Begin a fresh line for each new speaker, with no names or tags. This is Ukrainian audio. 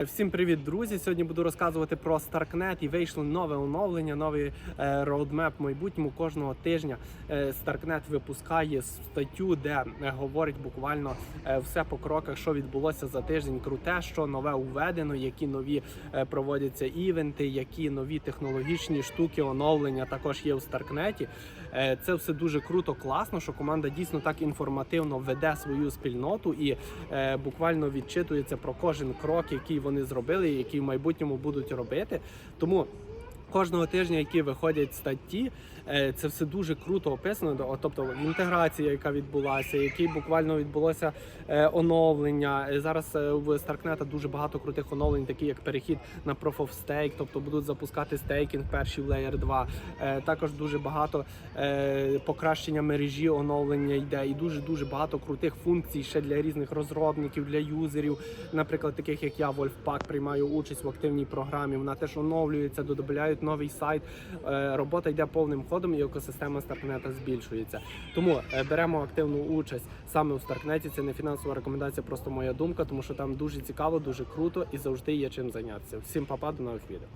Всім привіт, друзі! Сьогодні буду розказувати про Starknet і вийшло нове оновлення, новий роудмеп в майбутньому. Кожного тижня е, Starknet випускає статтю, де е, говорить буквально е, все по кроках, що відбулося за тиждень. Круте, що нове введено, які нові проводяться івенти, які нові технологічні штуки, оновлення також є у. Е, Це все дуже круто, класно, що команда дійсно так інформативно веде свою спільноту і буквально відчитується про кожен крок, який вони зробили, і який в майбутньому будуть робити. Тому кожного тижня, які виходять статті, е, це все дуже круто описано. Тобто інтеграція, яка відбулася, який буквально відбулося е, оновлення. Е, Зараз в Starknet дуже багато крутих оновлень, такі як перехід на Proof of Stake, тобто будуть запускати стейкінг перші в Layer 2. Е, Також дуже багато покращення мережі оновлення йде, і дуже дуже багато крутих функцій ще для різних розробників, для юзерів, наприклад, таких як я, Wolfpack, приймаю участь в активній програмі. Вона теж оновлюється, додають новий сайт. Е, Робота йде повним ходом, і екосистема Старкнета збільшується. Тому е, беремо активну участь саме у Старкнеті. Це не фінансова рекомендація, просто моя думка, тому що там дуже цікаво, дуже круто і завжди є чим зайнятися. Всім папа, до нових відео.